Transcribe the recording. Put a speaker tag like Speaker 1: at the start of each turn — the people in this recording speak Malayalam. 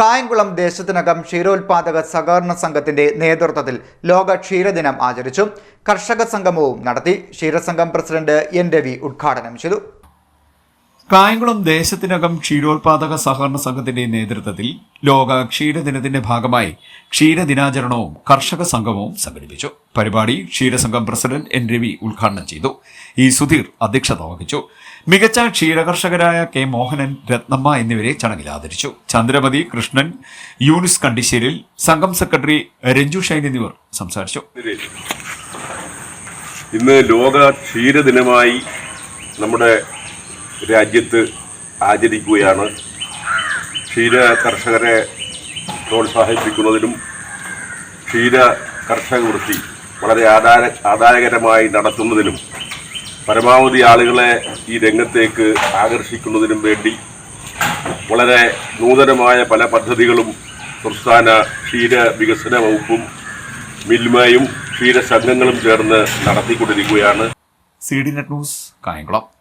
Speaker 1: കായംകുളം ദേശത്തിനകം ക്ഷീരോത്പാദക സഹകരണ സംഘത്തിന്റെ നേതൃത്വത്തിൽ ലോക ക്ഷീരദിനം ആചരിച്ചു. കർഷക സംഗമവും നടത്തി. ക്ഷീരസംഘം പ്രസിഡന്റ് എൻ രവി ഉദ്ഘാടനം ചെയ്തു.
Speaker 2: കായംകുളം ദേശത്തിനകം ക്ഷീരോത്പാദക സഹകരണ സംഘത്തിന്റെ നേതൃത്വത്തിൽ ലോക ക്ഷീരദിനത്തിന്റെ ഭാഗമായി ക്ഷീരദിനാചരണവും കർഷക സംഗമവും സംഘടിപ്പിച്ചു. പരിപാടി ക്ഷീരസംഘം പ്രസിഡന്റ് എൻ രവി ഉദ്ഘാടനം ചെയ്തു. ഇ സുധീർ അധ്യക്ഷത വഹിച്ചു. മികച്ച ക്ഷീരകർഷകരായ കെ മോഹനൻ രത്നമ്മ എന്നിവരെ ചടങ്ങിൽ ആദരിച്ചു. ചന്ദ്രമതി കൃഷ്ണൻ യൂനിസ് കണ്ടിശ്ശേരിൽ സംഘം സെക്രട്ടറി രഞ്ജു ഷൈൻ എന്നിവർ സംസാരിച്ചു.
Speaker 3: ഇന്ന് ലോക ക്ഷീരദിനമായി നമ്മുടെ രാജ്യത്ത് ആചരിക്കുകയാണ്. ക്ഷീര കർഷകരെ പ്രോത്സാഹിപ്പിക്കുന്നതിനും ക്ഷീര കർഷക വൃത്തി വളരെ ആദായ ആദായകരമായി നടത്തുന്നതിനും പരമാവധി ആളുകളെ ഈ രംഗത്തേക്ക് ആകർഷിക്കുന്നതിനും വേണ്ടി വളരെ നൂതനമായ പല പദ്ധതികളും സംസ്ഥാന ക്ഷീര വികസന വകുപ്പും മിൽമയും ക്ഷീരസംഘങ്ങളും ചേർന്ന് നടത്തിക്കൊണ്ടിരിക്കുകയാണ്.
Speaker 2: C D net news Kayamkulam.